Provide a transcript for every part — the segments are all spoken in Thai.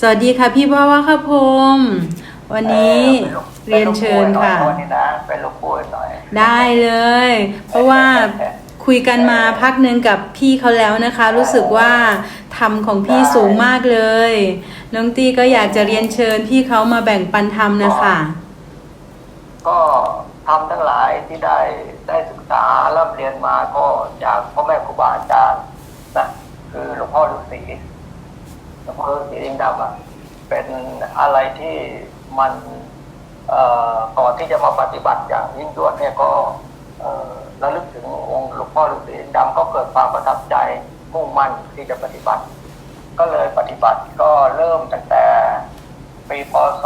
สวัสดีค่ะพี่พ่อว่าค่ะพมวันนี้เรียนเชิญค่ะเป็นลูกป่วยหน่อยวันนี้นะเป็นลูกป่วยหน่อยได้เลย เพราะว่าคุยกันมาพักหนึ่งกับพี่เขาแล้วนะคะ รู้สึกว่าทำของพี่สูงมากเลย น้องตี้ก็อยากจะเรียนเชิญพี่เขามาแบ่งปันธรรมนะคะ ก็ทำทั้งหลายที่ได้ได้ศึกษาร่ำเรียนมาก็จากพ่อแม่ครูบาอาจารย์นะคือหลวงพ่อฤาษี หลวงพ่อฤาษีลิงดำอะเป็นอะไรที่มันก่อนที่จะมาปฏิบัติอย่างยิ่งยวดเนี่ยก็ระลึกถึงองค์หลวงพ่อฤาษีดำก็เกิดความประทับใจมุ่งมั่นที่จะปฏิบัติ ก็เลยปฏิบัติก็เริ่มตั้งแต่ปีพศ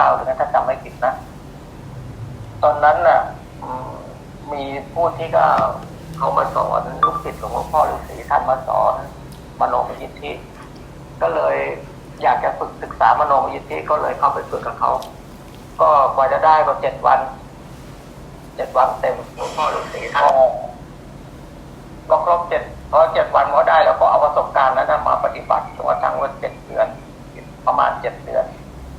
2529เลยนะถ้าจำไม่ผิดนะ ตอนนั้นน่ะมมีผู้ที่ก็เขามาสอนลูกศิษย์ของหลวงพ่อฤาษีท่านมาสอน มโนมยิทธิก็เลยอยากจะฝึกศึกษามโนมยิทธิก็เลยเข้าไปฝึกกับเขา ก็กว่าจะได้ก็เจ็ดวันเจ็ดวันเต็มหลวงพ่อฤาษีท่านก็ครบเจ็ดพอเจ็ดวันพอได้แล้วก็เอาประสบการณ์นั้นนะมาปฏิบัติจนกระทั่งว่าเจ็ดเดือน ประมาณเจ็ดเดือน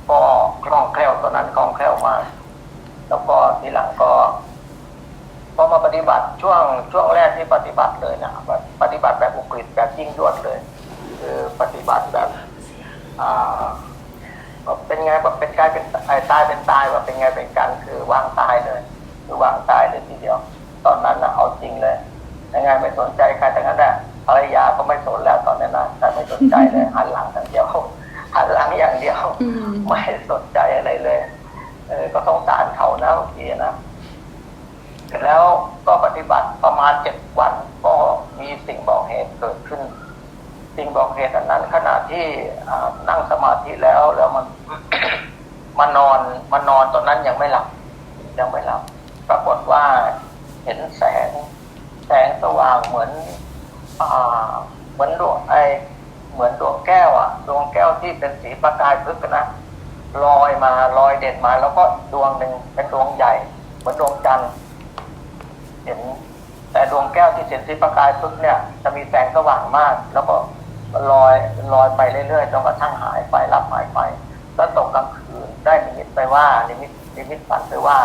ก็คล่องแคล่วตอนนั้นคล่องแคล่วมากแล้วก็ทีหลังก็พอมาปฏิบัติช่วงช่วงแรกที่ปฏิบัติเลยนะแบบป ฏิบัติแบบอุกฤษแบบยิ่งยวดเลย คือปฏิบัติแบบอ่าแบบเป็นไงแบบเป็นกายเป็นไอ้ตายเป็นตายแบบเป็นไงเป็นกันคือวางตายเลย คือวางตายเลยทีเดียว ตอนนั้นนะเอาจริงเลยยังไงไม่สนใจใครแต่งั้นแหละภรรยาก็ไม่สนแล้วตอนนั้นนะแต่ไม่สนใจเลยหันหลังอย่างเดียวหันหลังอย่างเดียวอืมไม่สนใจอะไรเลยเออก็ต้องสารเขานะบางทีนะแล้วก็ปฏิบัติประมาณเจ็ดวันก็ มีสิ่งบอกเหตุเกิดขึ้น สิ่งบอกเหตุอันนั้นขณะที่นั่งสมาธิแล้วแล้วมันมานอนมานอนตอนนั้นยังไม่หลับยังไม่หลับ ปรากฏว่าเห็นแสง แสงสว่างเหมือนอ่าเหมือนดวงไอเหมือนดวงแก้วอะดวงแก้วที่เป็นสีประกายพึกนะลอยมาลอยเด่นมา แล้วก็ดวงหนึ่งเป็นดวงใหญ่ เหมือนดวงจันทร์เห็น ดวงแก้วที่เป็นสีประกายพึกษ์เนี่ยจะมีแสงสว่างมาก แล้วก็ลอยลอยไปเรื่อยๆจนกระทั่งหายไปรับหายไป แล้วตกกลางคืนได้นิมิตไปว่านิมิตนิมิตฝันไปว่า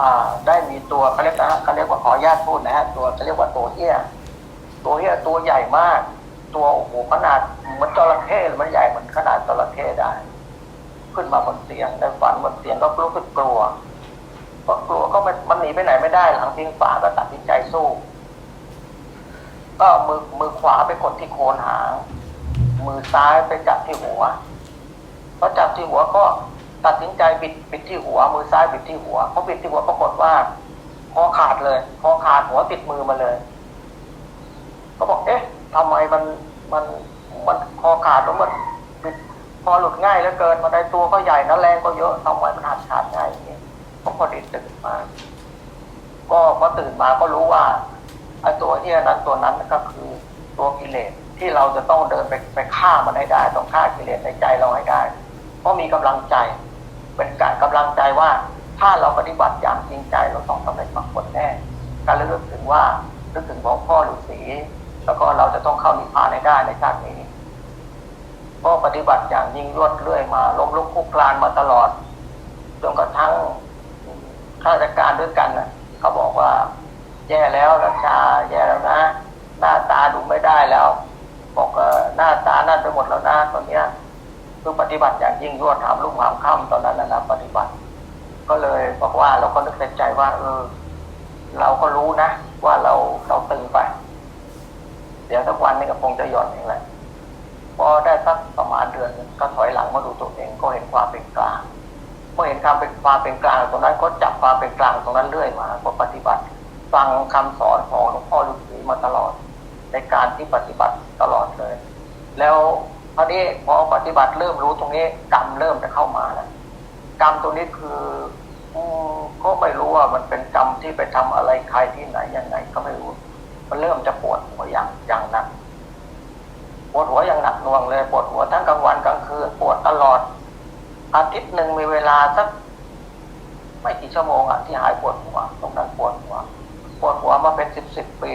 อ่า ได้มีตัวเขาเรียกนะเขาเรียกว่าขอญาตพูดนะฮะตัวเขาเรียกว่าตัวเหี้ยตัวเหี้ยตัวใหญ่มาก ตัวโอ้โหขนาดเหมือนจระเข้มันใหญ่เหมือนขนาดจระเข้ได้ ขึ้นมาบนเตียงในฝันบนเตียงก็รู้สึกกลัว ก็กลัวก็มันมันหนีไปไหนไม่ได้หลังพิงฝาก็ตัดสินใจสู้ ก็มือมือขวาไปกดที่โคนหาง มือซ้ายไปจับที่หัวพอจับที่หัวก็ตัดสินใจบิดบิดที่หัว มือซ้ายบิดที่หัวพอบิดที่หัวปรากฏว่าคอขาดเลยคอขาดหัวติดมือมาเลย ก็บอกเอ๊ะทำไมมันมันมันคอขาดแล้วมันบิดพอหลุดง่ายแล้วเกินมาได้ตัวก็ใหญ่นะแรงก็เยอะทำไมมันหักขา พอดีตื่นมา ก็พอตื่นมาก็รู้ว่าไอ้ตัวเฮียนั้นตัวนั้นก็คือตัวกิเลสที่เราจะต้องเดินไปไปฆ่ามันให้ได้ ต้องฆ่ากิเลสในใจเราให้ได้ เพราะมีกำลังใจ เป็นการกำลังใจว่าถ้าเราปฏิบัติอย่างจริงใจเราต้องสำเร็จมรรคผลแน่การระลึกถึงว่านึกถึงของพ่อฤาษีแล้วก็เราจะต้องเข้านิพพานให้ได้ในชาตินี้ก็ปฏิบัติอย่างยิ่งยวดเรื่อยมาล้มลุกคลุกคลานมาตลอดจนกระทั่ง ข้าราชการด้วยกันนะเขาบอกว่า แย่แล้วรัชชาแย่แล้วนะ หน้าตาดูไม่ได้แล้ว บอกเออหน้าตานั่นไปหมดแล้วนะตอนเนี้ยคือปฏิบัติอย่างยิ่งยวดทำลูกหามค่ำตอนนั้นนะปฏิบัติ ก็เลยบอกว่าเราก็นึกในใจว่า เออ เราก็รู้นะ ว่าเราเราตึงไป เดี๋ยวสักวันนี้ก็คงจะหย่อนเองแหละพอได้สักประมาณเดือนก็ถอยหลังมาดูตัวเองก็เห็นความเป็นกลางเมื่อเห็นความเป็นความเป็นกลางตรงนั้นก็จับ ความเป็นกลางตรงนั้นเรื่อยมาก็ปฏิบัติฟังคำสอนของหลวงพ่อฤาษีมาตลอด ในการที่ปฏิบัติตลอดเลย แล้วพอนี้พอปฏิบัติเริ่มรู้ตรงนี้กรรมเริ่มจะเข้ามาแล้วกรรมตรงนี้คือก็ไม่รู้ว่ามันเป็นกรรมที่ไปทำอะไรใครที่ไหนยังไงก็ไม่รู้ มันเริ่มจะปวดหัวอย่างอย่างหนักปวดหัวอย่างหนักหน่วงเลยปวดหัวทั้งกลางวันกลางคืนปวดตลอด อาทิตย์หนึ่งมีเวลาสัก ไม่กี่ชั่วโมงอะที่หายปวดหัวตรงนั้นปวดหัวปวดหัวมาเป็นสิบสิบปี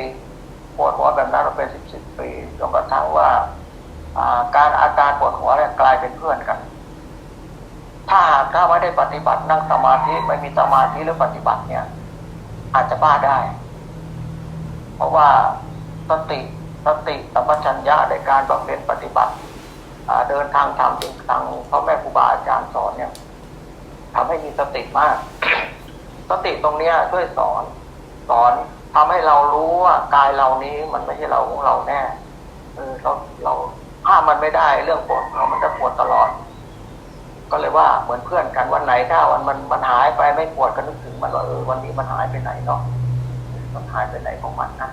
ปวดหัวแบบนั้นมาเป็นสิบสิบปีจนกระทั่งว่าการอาการปวดหัวเนี่ยกลายเป็นเพื่อนกัน ถ้าหากถ้าไม่ได้ปฏิบัตินั่งสมาธิไม่มีสมาธิหรือปฏิบัติเนี่ย อาจจะบ้าได้ เพราะว่าสติสติสัมปชัญญะในการบำเพ็ญปฏิบัติเดินทางธรรมจริงทางพ่อแม่ครูบาอาจารย์สอนเนี่ย ทำให้มีสติมาก สติตรงเนี้ยช่วยสอน สอนทำให้เรารู้ว่ากายเรานี้มันไม่ใช่เราของเราแน่เออเราเราห้ามมันไม่ได้เรื่องปวดเรามันจะปวดตลอด ก็เลยว่าเหมือนเพื่อนกันวันไหนถ้าวันมันมันหายไปไม่ปวดก็นึกถึงมันว่าเออวันนี้มันหายไปไหนเนาะมันหายไปไหนของมันนะ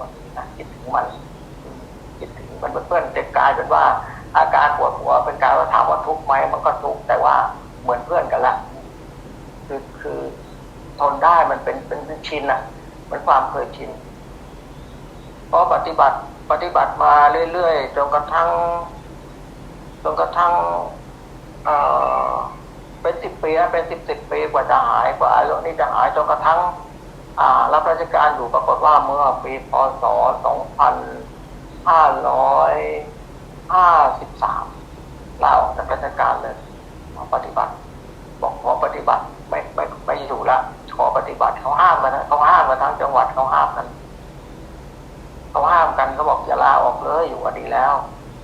วันนี้นะคิดถึงมันคิดถึงมันเพื่อนๆจะกายเป็นว่าอาการปวดหัวเป็นการว่าถามว่าทุกข์ไหมมันก็ทุกข์แต่ว่า เหมือนเพื่อนกันละคือคือทนได้มันเป็นเป็นชินอะมันความเคยชินเพราะปฏิบัติปฏิบัติมาเรื่อยๆจนกระทั่งจนกระทั่งเอ่อเป็นสิบปีเป็นสิบสิบปีกว่าจะหายกว่าอายุนี้จะหายจนกระทั่ง อ่า รับราชการอยู่ปรากฏว่าเมื่อปีพศสองพันห้าร้อยห้าสิบสามลาออกจากราชการเลย ปฏิบัติ บอกขอปฏิบัติไม่ไม่ไม่อยู่ละขอปฏิบัติเขาห้ามกันนะเขาห้ามกันทั้งจังหวัดเขาห้ามกันเขาห้ามกันเขาบอกอย่าลาออกเลยอยู่ก็ดีแล้ว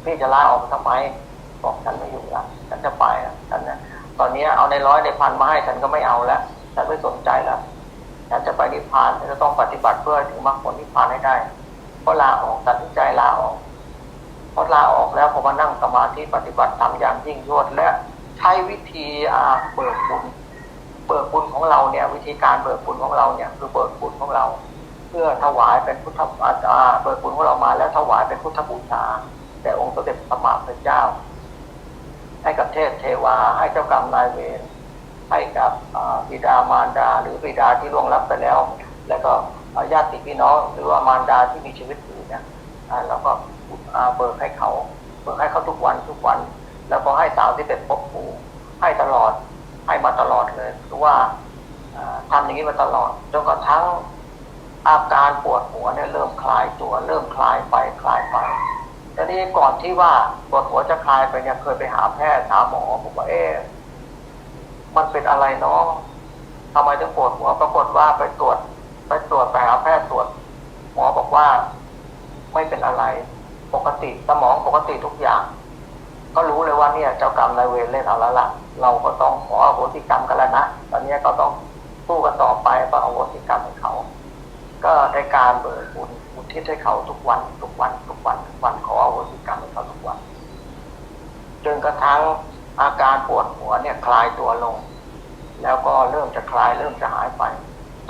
พี่จะลาออกทำไม บอกฉันไม่อยู่ละฉันจะไปละฉันนี่ยตอนนี้เอาในร้อยในพันมาให้ฉันก็ไม่เอาแล้วฉันไม่สนใจแล้วฉันจะไปนิพพานฉันจะต้องปฏิบัติเพื่อถึงมรรคผลนิพพานให้ได้เพราะลาออกตัดสินใจลาออกเพราะลาออกแล้วพอมานั่งสมาธิปฏิบัติทำอย่างยิ่งยวดและ ใช้วิธีเบิกบุญเบิกบุญของเราเนี่ย วิธีการเบิกบุญของเราเนี่ยคือเบิกบุญของเรา เพื่อถวายเป็นพุทธอ่าเบิกบุญของเรามา แล้วถวายเป็นพุทธบูชาแด่องค์สมเด็จพระสัมมาพุทธเจ้า ให้กับเทพเทวาให้เจ้ากรรมนายเวรให้กับบิดามารดา หรือบิดาที่ล่วงลับไปแล้ว แล้วก็ญาติพี่น้องหรือว่ามารดาที่มีชีวิตอยู่เนี่ยอ่าแล้วก็เบิกให้เขาเบิกให้เขาทุกวันทุกวัน แล้วก็ให้สาวที่เป็นภพภูให้ตลอด ให้มาตลอดเลยคือว่าอ่าทำอย่างนี้มาตลอดจนกระทั่งอาการปวดหัวเนี่ยเริ่มคลายตัว เริ่มคลายไปคลายไปทีนี้ก่อนที่ว่าปวดหัวจะคลายไปเนี่ยเคยไปหาแพทย์หาหมอผมว่าเอ๊ะมันเป็นอะไรเนาะทำไมถึงปวดหัวปรากฏว่าไปตรวจ ไปตรวจไปหาแพทย์ตรวจ หมอบอกว่าไม่เป็นอะไร ปกติสมองปกติทุกอย่าง ก็รู้เลยว่าเนี่ยเจ้ากรรมนายเวรเล่นเอาแล้วล่ะ เราก็ต้องขออโหสิกรรมกันแล้วนะตอนนี้ก็ต้องสู้กันต่อไปก็อโหสิกรรมให้เขา ก็ได้การเบิกบุญอุญทิศให้เขาทุกวัน ทุกวัน ทุกวันทุกวันขออโหสิกรรมให้เขาทุกวันจนกระทั่งอาการปวดหัวเนี่ยคลายตัวลง แล้วก็เริ่มจะคลายเริ่มจะหายไป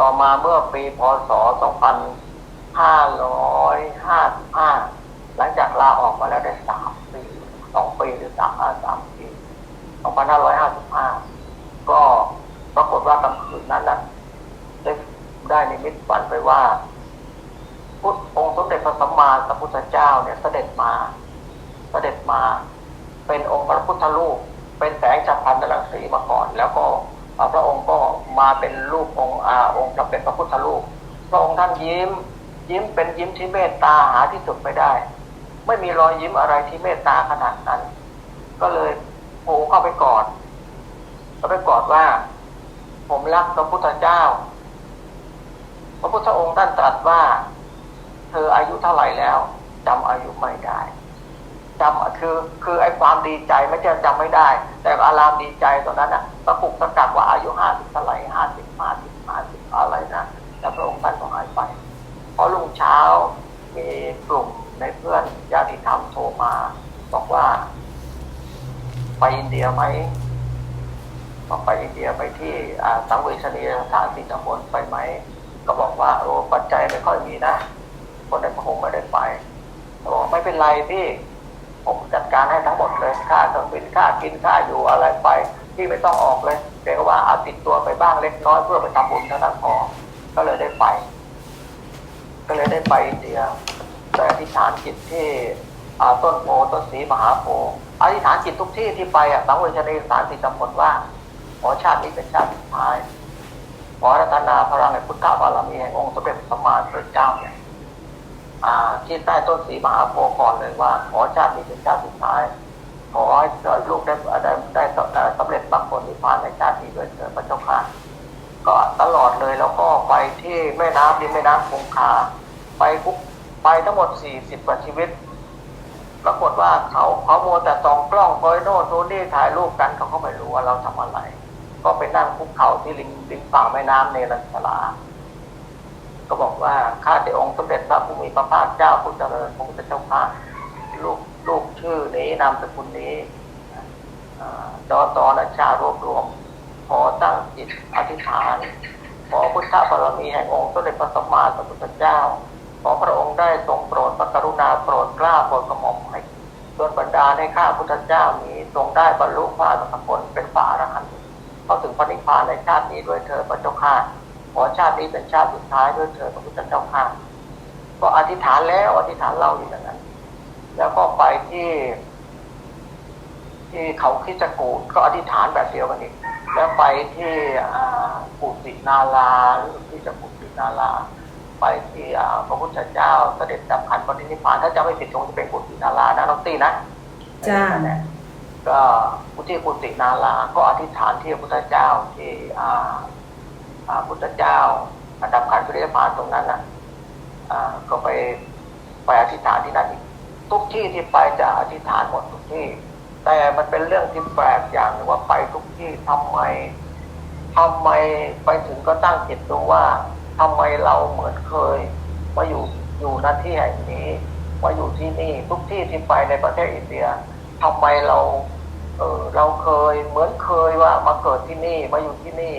ต่อมาเมื่อปีพศ 2555 หลังจากลาออกมาแล้วได้ สามปีสองปีหรือสามห้าสามปี2555ก็ปรากฏว่ากลางคืนนั้นน่ะได้ได้นิมิตฝันไปว่าพุทธองค์สมเด็จพระสัมมาสัมพุทธเจ้าเนี่ยเสด็จมา เสด็จมา เป็นองค์พระพุทธรูปเป็นแสงจักรพันธ์รังสีมาก่อน แล้วก็พระองค์ก็มาเป็นรูปองค์อาองค์เป็นพระพุทธรูปพระองค์ท่านยิ้ม ยิ้มเป็นยิ้มที่เมตตาหาที่สุดไม่ได้ ไม่มีรอยยิ้มอะไรที่เมตตาขนาดนั้น ก็เลยโผล่เข้าไปกอดก็ไปกอดว่า ผมรักพระพุทธเจ้า พระพุทธองค์ท่านตรัสว่า เธออายุเท่าไหร่แล้วจำอายุไม่ได้จำคือคือไอ้ความดีใจไม่ใช่จำไม่ได้ แต่อารามดีใจตอนนั้นอะตะปุกตะกักว่าอายุห้าสิบเท่าไหร่ห้าสิบห้าสิบห้าสิบอะไรนะแล้วพระองค์ท่านก็หายไปพอรุ่งเช้ามีกลุ่มในเพื่อนญาติธรรมโทรมา บอกว่า ไปอินเดียไหมบอกไปอินเดียไปที่อ่าสังเวชนียสถานที่ตำบลไปไหม ก็บอกว่าโอ้ปัจจัยไม่ค่อยมีนะ คนในคงไม่ได้ไปเขาบอกไม่เป็นไรพี่ผมจัดการให้ทั้งหมดเลยค่าเครื่องบินค่ากินค่าอยู่อะไรไป ที่ไม่ต้องออกเลยเพียงว่าเอาติดตัวไปบ้างเล็กน้อยเพื่อไปทำบุญเท่านั้นพอก็เลยได้ไป ก็เลยได้ไปอินเดียแต่อธิษฐานจิตที่อาต้นโพต้นสีมหาโพธิ์ อธิษฐานจิตทุกที่ที่ไปอะสังเวชนียสานติดตำบลว่า ขอชาตินี้เป็นชาติสุดท้าย ขอรัตนาพลังแห่งพุทธบารมีแห่งองค์สมเด็จพระสัมมาสัมพุทธเจ้าเนี่ยอ่าที่ใต้ต้นสีมหาโพธิ์ก่อนเลยว่า ขอชาตินี้เป็นชาติสุดท้าย ขอให้ลูกได้ได้ได้สำเร็จมรรคผลนิพพานในชาตินี้ด้วยเถิดพระเจ้าค่ะก็ตลอดเลยแล้วก็ไปที่แม่น้ำริมแม่น้ำคงคาไปคุกไปทั้งหมดสี่สิบกว่าชีวิตากฏว่าเขาเขาโมแต่ส่องกล้องคอยโน่นโน่นนี่ถ่ายรูปกันเขาก็ไม่รู้ว่าเราทำอะไร ก็ไปนั่งคุกเข่าที่ริมริมฝั่งแม่น้ำเนรัญชลา ก็บอกว่าข้าแต่องค์สมเด็จพระผู้มีพระภาคเจ้าพุทธเจริญพระพุทธเจ้าข้าลูกลูกชื่อนี้นามสกุลนี้ดอตอนัชารวบรวม ขอตั้งจิตอธิษฐาน ขอพุทธบารมีแห่งองค์สมเด็จพระสัมมาสัมพุทธเจ้า ขอพระองค์ได้ทรงโปรดพระกรุณาโปรดกล้าโปรดกระหม่อมให้ ดลบันดาลให้ข้าพุทธเจ้านี้ทรงได้บรรลุพระอรหันตผลเป็นพระอรหันต์เข้าถึงพระนิพพานในชาตินี้ด้วยเธอพระเจ้าข้าขอชาตินี้เป็นชาติสุดท้ายด้วยเธอพระพุทธเจ้าข้าก็อธิษฐานแล้วอธิษฐานเราอยู่อย่างนั้น แล้วก็ไปที่ ที่เขาคิจกูดก็อธิษฐานแบบเดียวกันอีกแล้วไปที่อ่ากุสินาราหรือที่จะกุสินารา ไปที่อ่าพระพุทธเจ้าเสด็จดับขันธ์ปรินิพพานถ้าจะไม่ผิดคงจะเป็นกุสินารานะน้องตี้นะจ้าเนี่ยก็พุทธิกุสินาราก็อธิษฐานที่พระพุทธเจ้าที่อ่าอ่าพุทธเจ้าดับขันธ์ปรินิพพานตรงนั้นนะอ่าก็ไปไปอธิษฐานที่นั่นอีกทุกที่ที่ไปจะอธิษฐานหมดทุกที่ แต่มันเป็นเรื่องที่แปลกอย่างหนึงว่าไปทุกที่ทำไมทำไมไปถึงก็ตั้งจิตดูว่า ทำไมเราเหมือนเคยมาอยู่อยู่หน้าที่แห่งนี้มาอยู่ที่นี่ทุกที่ที่ไปในประเทศอินเดียทำไมเราเออเราเคยเหมือนเคยว่ามาเกิดที่นี่มาอยู่ที่นี่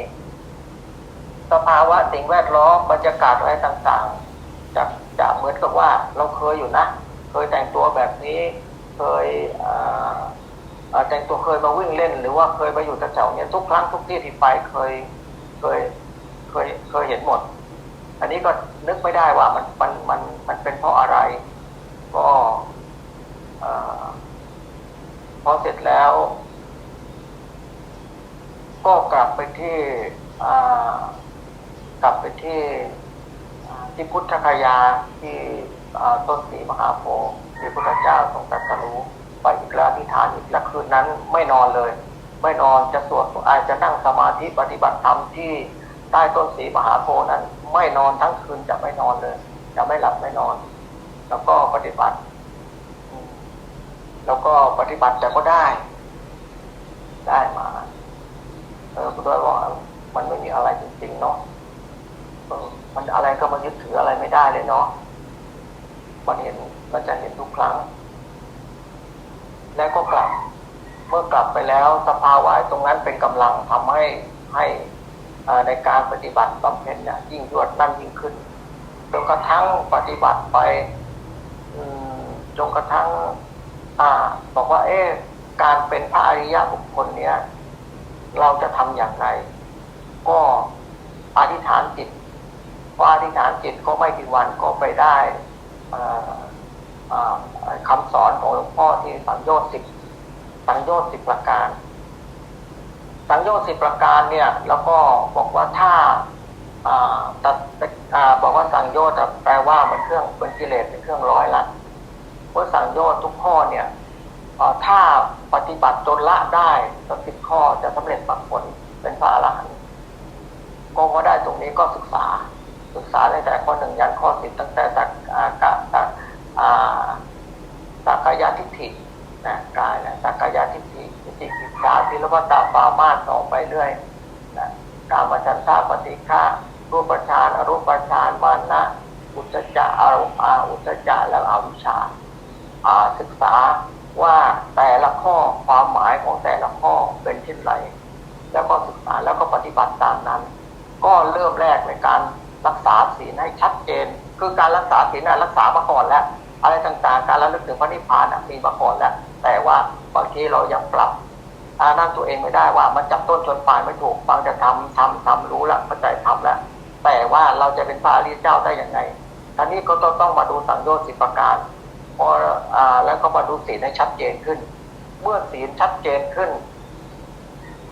สภาวะสิ่งแวดล้อมบรรยากาศอะไรต่างๆจะจะเหมือนกับว่าเราเคยอยู่นะ เคยแต่งตัวแบบนี้ เคยอ่าอ่าแต่งตัวเคยมาวิ่งเล่น หรือว่าเคยมาอยู่แถวๆเนี้ยทุกครั้งทุกที่ที่ไปเคยเคยเคยเคยเห็นหมด อันนี้ก็นึกไม่ได้ว่ามันมันมันมันเป็นเพราะอะไร ก็พอเสร็จแล้ว ก็กลับไปที่กลับไปที่ที่พุทธคยาที่ต้นสีมหาโพธิ์ที่พุทธเจ้าทรงตรัสรู้ไปอีกแล้วอธิษฐานอีกแล้วคืนนั้นไม่นอนเลย ไม่นอนจะสวดอาจจะนั่งสมาธิปฏิบัติธรรมที่ใต้ต้นสีมหาโพธิ์นั้น ไม่นอนทั้งคืนจะไม่นอนเลย จะไม่หลับไม่นอน แล้วก็ปฏิบัติ แล้วก็ปฏิบัติแต่ก็ได้ ได้มา เออคุณด้วยว่ามันไม่มีอะไรจริงๆเนาะมันอะไรก็มันยึดถืออะไรไม่ได้เลยเนาะมันเห็นมันจะเห็นทุกครั้ง แล้วก็กลับ เมื่อกลับไปแล้วสภาวะตรงนั้นเป็นกำลังทำให้ให้ ในการปฏิบัติบำเพ็ญเนี่ยยิ่งยวดนั่นยิ่งขึ้นจนกระทั่งปฏิบัติไปจนกระทั่งอ่าบอกว่า เอ๊ะการเป็นพระอริยบุคคลเนี้ยเราจะทำอย่างไร ก็อธิษฐานจิตพออธิษฐานจิตก็ไม่กี่วันก็ไปได้อ่าอ่าคำสอนของหลวงพ่อที่สังโยชน์สิบสังโยชน์สิบประการ สังโยชน์สิประการเนี่ยแล้วก็บอกว่าถ้าอตัดบอกว่าสังโยชน์อะแปลว่ามันเครื่องเป็นกิเลสเป็นเครื่องร้อยละเพราะสังโยชน์ทุกข้อเนี่ยถ้าปฏิบัติจนละได้สักสิบข้อจะสำเร็จมรรคผลเป็นพระอรหันต์ก็ก็ได้ตรงนี้ก็ศึกษา ศึกษาตั้งแต่ข้อหนึ่งยันข้อสิบตั้งแต่สักอากาสักอ่าสักกายทิฏฐินะกายนะสักกายทิฏ ฐิทิฏฐิกิจฉาที่แล้วก็ตาปามาสต่อไปเรื่อยนะกามฉันทาปฏิฆารูปฌานอรูปฌานมานะ อุจจจะอารมอาอุจจจะแล้วอวิชชาอ่าศึกษาว่าแต่ละข้อความหมายของแต่ละข้อเป็นเช่นไร แล้วก็ศึกษาแล้วก็ปฏิบัติตามนั้น ก็เริ่มแรกในการรักษาศีลให้ชัดเจน คือการรักษาศีลนะรักษามาก่อนแล้ว อะไรต่างๆ การระลึกถึงพระนิพพานมีมาก่อนแล้ว แต่ว่าบางทีเรายังปรับ อานั่นตัวเองไม่ได้ว่ามันจับต้นชนปลายไม่ถูกฟังจะทำทำทำรู้ล้วเข้าใจทำแล้วแต่ว่าเราจะเป็นพระอริยเจ้าได้อย่างไงท่านี้ก็ต้องต้องมาดูสังโยชน์สิบประการพออ่าแล้วก็มาดูศีลให้ชัดเจนขึ้น เมื่อศีลชัดเจนขึ้น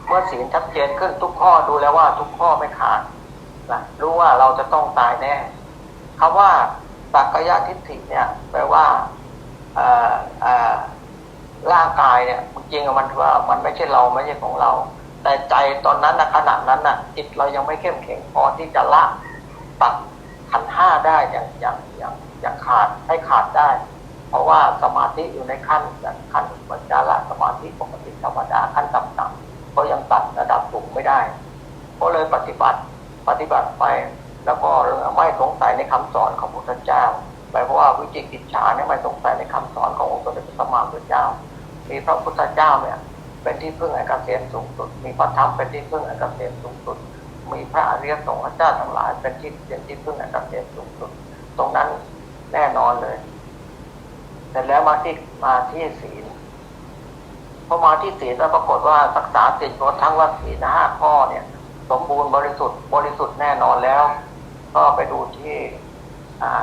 เมื่อศีลชัดเจนขึ้นทุกข้อดูแล้วว่าทุกข้อไม่ขาดนะรู้ว่าเราจะต้องตายแน่คำว่าสักกายทิฏฐิเนี่ยแปลว่าอ่อเอ่อ ร่างกายเนี่ยจริงมันว่ามันไม่ใช่เราไม่ใช่ของเรา แต่ใจตอนนั้นนะขณะนั้นน่ะจิตเรายังไม่เข้มแข็งพอที่จะละตัดขันห้าได้อย่างอย่างอย่างอย่างขาดให้ขาดได้ เพราะว่าสมาธิอยู่ในขั้นขั้นปัญจาละสมาธิปกติธรรมดาขั้นต่ำๆก็ยังตัดระดับสูงไม่ได้ก็เลยปฏิบัติปฏิบัติไปแล้วก็ไม่สงสัยในคำสอนของพระพุทธเจ้าหมายความว่าวิจิกิจฉาเนี่ยไม่สงสัยในคำสอนขององค์สมเด็จพระสัมมาสัมพุทธเจ้า มีพระพุทธเจ้าเนี่ย เป็นที่พึ่งแห่งเกษมสูงสุด มีพระธรรมเป็นที่พึ่งแห่งเกษมสูงสุด มีพระอริยสงฆ์เจ้าทั้งหลาย เป็นที่เป็นที่พึ่งแห่งเกษมสูงสุด ตรงนั้นแน่นอนเลยแต่แล้วมาที่มาที่ศีลพอมาที่ศีลแล้วปรากฏว่ารักษาศีลครบทั้งว่าศีลห้าข้อเนี่ย สมบูรณ์บริสุทธิ์บริสุทธิ์แน่นอนแล้ว ก็ไปดูที่ อ่า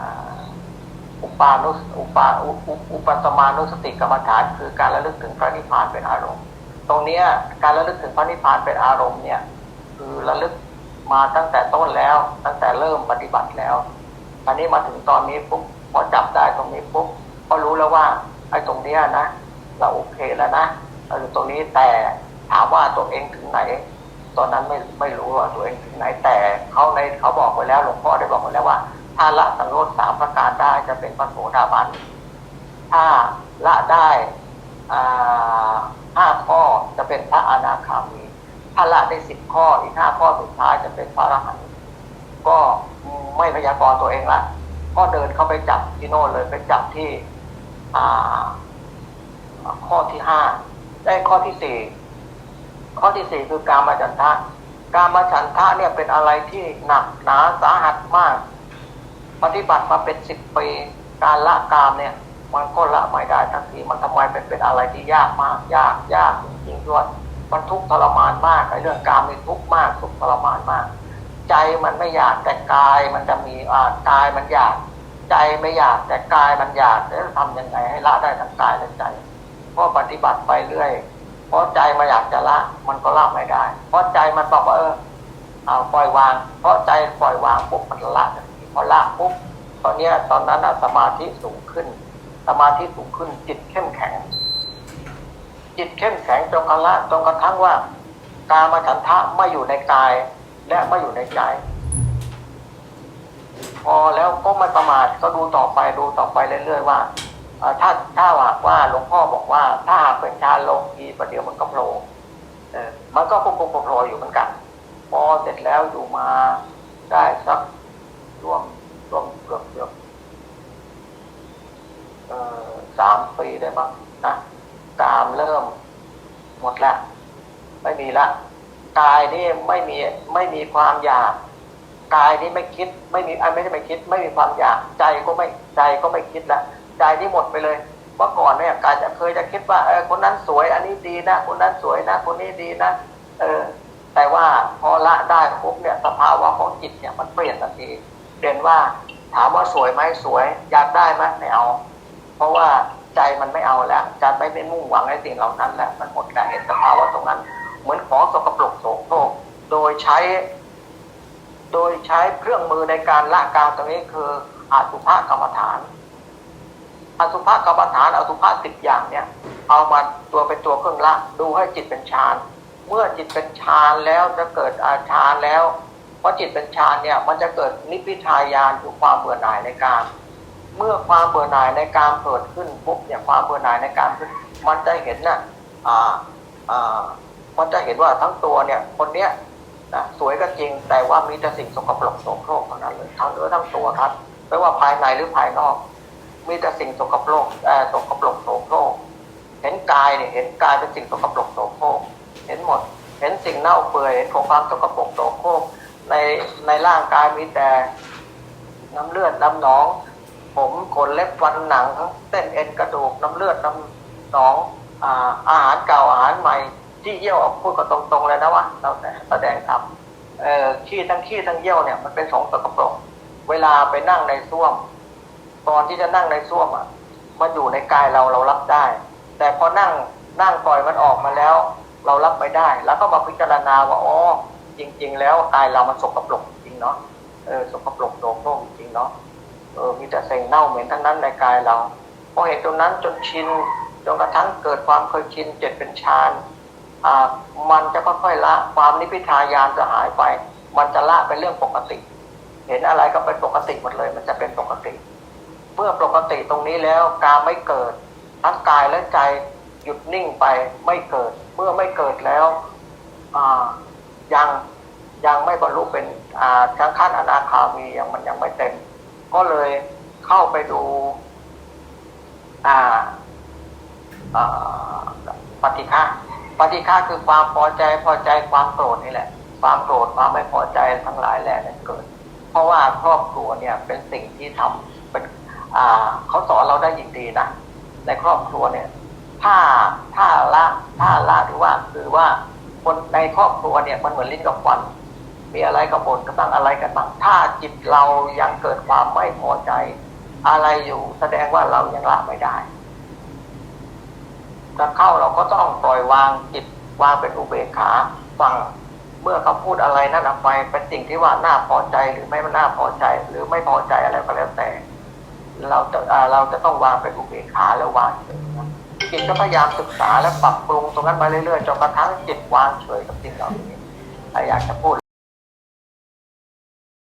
อ่า อุปานุสอุปาอุปสมานุสติกรรมฐานคือการระลึกถึงพระนิพพานเป็นอารมณ์ ตรงนี้การระลึกถึงพระนิพพานเป็นอารมณ์เนี่ยคือระลึกมาตั้งแต่ต้นแล้ว ตั้งแต่เริ่มปฏิบัติแล้วอันนี้มาถึงตอนนี้ปุ๊บพอจับได้ตรงนี้ปุ๊บก็รู้แล้วว่าไอ้ตรงเนี้ยนะ เราโอเคแล้วนะเราอยู่ตรงนี้แต่ถามว่าตัวเองถึงไหน ตอนนั้นไม่ไม่รู้ว่าตัวเองถึงไหนแต่เขาในเขาบอกไว้แล้วหลวงพ่อได้บอกไว้แล้วว่า ถ้าละสังโยชน์สามประการได้จะเป็นพระโสดาบัน ถ้าละได้ห้าข้อจะเป็นพระอนาคามี ถ้าละได้สิบข้ออีกห้าข้อสุดท้ายจะเป็นพระอรหันต์ก็ไม่พยากรณ์ตัวเองละ ก็เดินเข้าไปจับที่โน่นเลยไปจับที่ข้อที่ห้าได้ข้อที่สี่ข้อที่สี่คือการมาฉันทะ การมาฉันทะเนี่ยเป็นอะไรที่หนักหนาสาหัสมาก ปฏิบัติมาเป็นสิบปีการละกามเนี่ย มันก็ละไม่ได้ทันทีมันทำไมเป็นเป็นอะไรที่ยากมาก ยากยากจริงๆด้วยมันทุกข์ทรมานมากไอ้เรื่องกามนี่ทุกข์มากทุกข์ทรมานมาก ใจมันไม่อยากแต่กายมันจะมีอ่ากายมันอยาก ใจไม่อยากแต่กายมันอยากแล้วทำยังไงให้ละได้ทั้งกายและใจเพราะปฏิบัติไปเรื่อยเพราะใจมันอยากจะละ มันก็ละไม่ได้ เพราะใจมันบอกว่าเออเอาปล่อยวาง เพราะใจปล่อยวางปุ๊บมันละทัน พอละปุ๊บตอนนี้ตอนนั้นสมาธิสูงขึ้น สมาธิสูงขึ้นจิตเข้มแข็ง จิตเข้มแข็งจนกระละจนกระทั่งว่า การมาฉันทะไม่อยู่ในกายและไม่อยู่ในใจ พอแล้วก็ไม่ประมาทก็ดูต่อไปดูต่อไปเรื่อยๆว่าถ้าถ้าหากว่าหลวงพ่อบอกว่า ถ้าหากเป็นชาโลกีประเดี๋ยวมันก็โผล่มันก็พุ่งโผล่อยู่เหมือนกัน พอเสร็จแล้วอยู่มาได้สัก ร่วมร่วมเกือบเกือบสามปีได้มั้งนะกามเริ่มหมดละ ไม่มีละกายนี่ไม่มีไม่มีความอยากกายนี่ไม่คิด ไม่มีอันไม่ได้ไม่คิด ไม่มีความอยากใจก็ไม่ใจก็ไม่คิดละใจนี่หมดไปเลยเมื่อก่อนเนี่ยกายจะเคยจะคิดว่าเออคนนั้นสวย อันนี้ดีนะคนนั้นสวยนะ คนนี้ดีนะเออ แต่ว่าพอละได้ปุ๊บเนี่ยสภาวะของจิตเนี่ยมันเปลี่ยนทันที เด่นว่าถามว่าสวยไหมสวย อยากได้ไหมไม่เอา เพราะว่าใจมันไม่เอาแล้วใจไม่ได้มุ่งหวังในสิ่งเหล่านั้นแล้วมันหมดการเห็นสภาวะตรงนั้น เหมือนของสกปรกโสโครกโดยใช้ โดยใช้เครื่องมือในการละกามตรงนี้คืออาสุภกรรมฐานอาสุภกรรมฐานอาสุภะสิบอย่างเนี่ย เอามาตัวเป็นตัวเครื่องละ ดูให้จิตเป็นฌาน เมื่อจิตเป็นฌานแล้วจะเกิดอาฌานแล้ว เพราะจิตเป็นฌานเนี่ยมันจะเกิดนิพพิทายานคือความเบื่อหน่ายในการ เมื่อความเบื่อหน่ายในการเกิดขึ้นปุ๊บเนี่ยความเบื่อหน่ายในการมันจะเห็นน่ะอ่าอ่ามันจะเห็นว่าทั้งตัวเนี่ยคนเนี้ยนะสวยก็จริงแต่ว่ามีแต่สิ่งสกปรกโสโครกเท่านั้นเลยทั้งเนื้อทั้งตัวครับไม่ว่าภายในหรือภายนอก มีแต่สิ่งสกปรกเอ่อสกปรกโสโครกเห็นกายเนี่ยเห็นกายเป็นสิ่งสกปรกโสโครกเห็นหมด เห็นสิ่งเน่าเปื่อยเห็นของความสกปรกโสโครก ในในร่างกายมีแต่น้ำเลือดน้ำหนอง ผมขนเล็บฟันหนังเส้นเอ็นกระดูกน้ำเลือดน้ำหนองอาอาหารเก่าอาหารใหม่ ที่เยี่ยวออกพูดกันตรงๆเลยนะว่าเราแต่แสดงครับเอ่อขี้ทั้งขี้ทั้งเยี่ยวเนี่ยมันเป็นของสกปรกเวลาไปนั่งในส้วม ตอนที่จะนั่งในส้วมอะมันอยู่ในกายเราเรารับได้ แต่พอนั่งนั่งปล่อยมันออกมาแล้ว เรารับไม่ได้ แล้วก็มาพิจารณาว่าอ๋อ จริง ๆ แล้วกายเรามันสกปรกจริงเนาะเออสกปรกโสโครกจริงเนาะเออมีแต่สิ่งเน่าเหม็นทั้งนั้นในกายเราพอเห็นตรงนั้นจนชินจนกระทั่งเกิดความเคยชินเจ็ดเป็นฌานอ่ามันจะค่อยๆละความนิพพิทายานจะหายไป มันจะละเป็นเรื่องปกติ เห็นอะไรก็เป็นปกติหมดเลย มันจะเป็นปกติ เมื่อปกติตรงนี้แล้วการไม่เกิดทั้งกายและใจหยุดนิ่งไปไม่เกิด เมื่อไม่เกิดแล้ว อ่า ยังยังไม่บรรลุเป็นอ่าทั้งขั้นอนาคามียังมันยังไม่เต็ม ก็เลยเข้าไปดูอ่าปฏิฆะปฏิฆะคือความพอใจพอใจความโกรธนี่แหละ ความโกรธความไม่พอใจทั้งหลายแหละนั่นเกิด เพราะว่าครอบครัวเนี่ยเป็นสิ่งที่ทำเป็นอ่าเขาสอนเราได้ยินดีนะในครอบครัวเนี่ย ถ้าถ้าละถ้าละหรือว่าคือว่า คนในครอบครัวเนี่ยมันเหมือนลิ้นกับฟัน มีอะไรกับ่นก็ตั้งอะไรกันบ้างถ้าจิตเรายังเกิดความไม่พอใจ อะไรอยู่แสดงว่าเรายังละไม่ได้จะเข้าเราก็ต้องปล่อยวางจิตวางเป็นอุเบกขาฟังเมื่อเขาพูดอะไรนั่นออกไปเป็นสิ่งที่ว่าน่าพอใจหรือไม่น่าพอใจ หรือไม่พอใจอะไรก็แล้วแต่ เราจะเราจะต้องวางเป็นอุเบกขาแล้ววางเฉยนะ จิตก็พยายามศึกษาและปรับปรุงตรงนั้นมาเรื่อยๆจนกระทั่งจิตวางเฉยกับสิ่งเหล่านี้ถ้าอยากจะพูด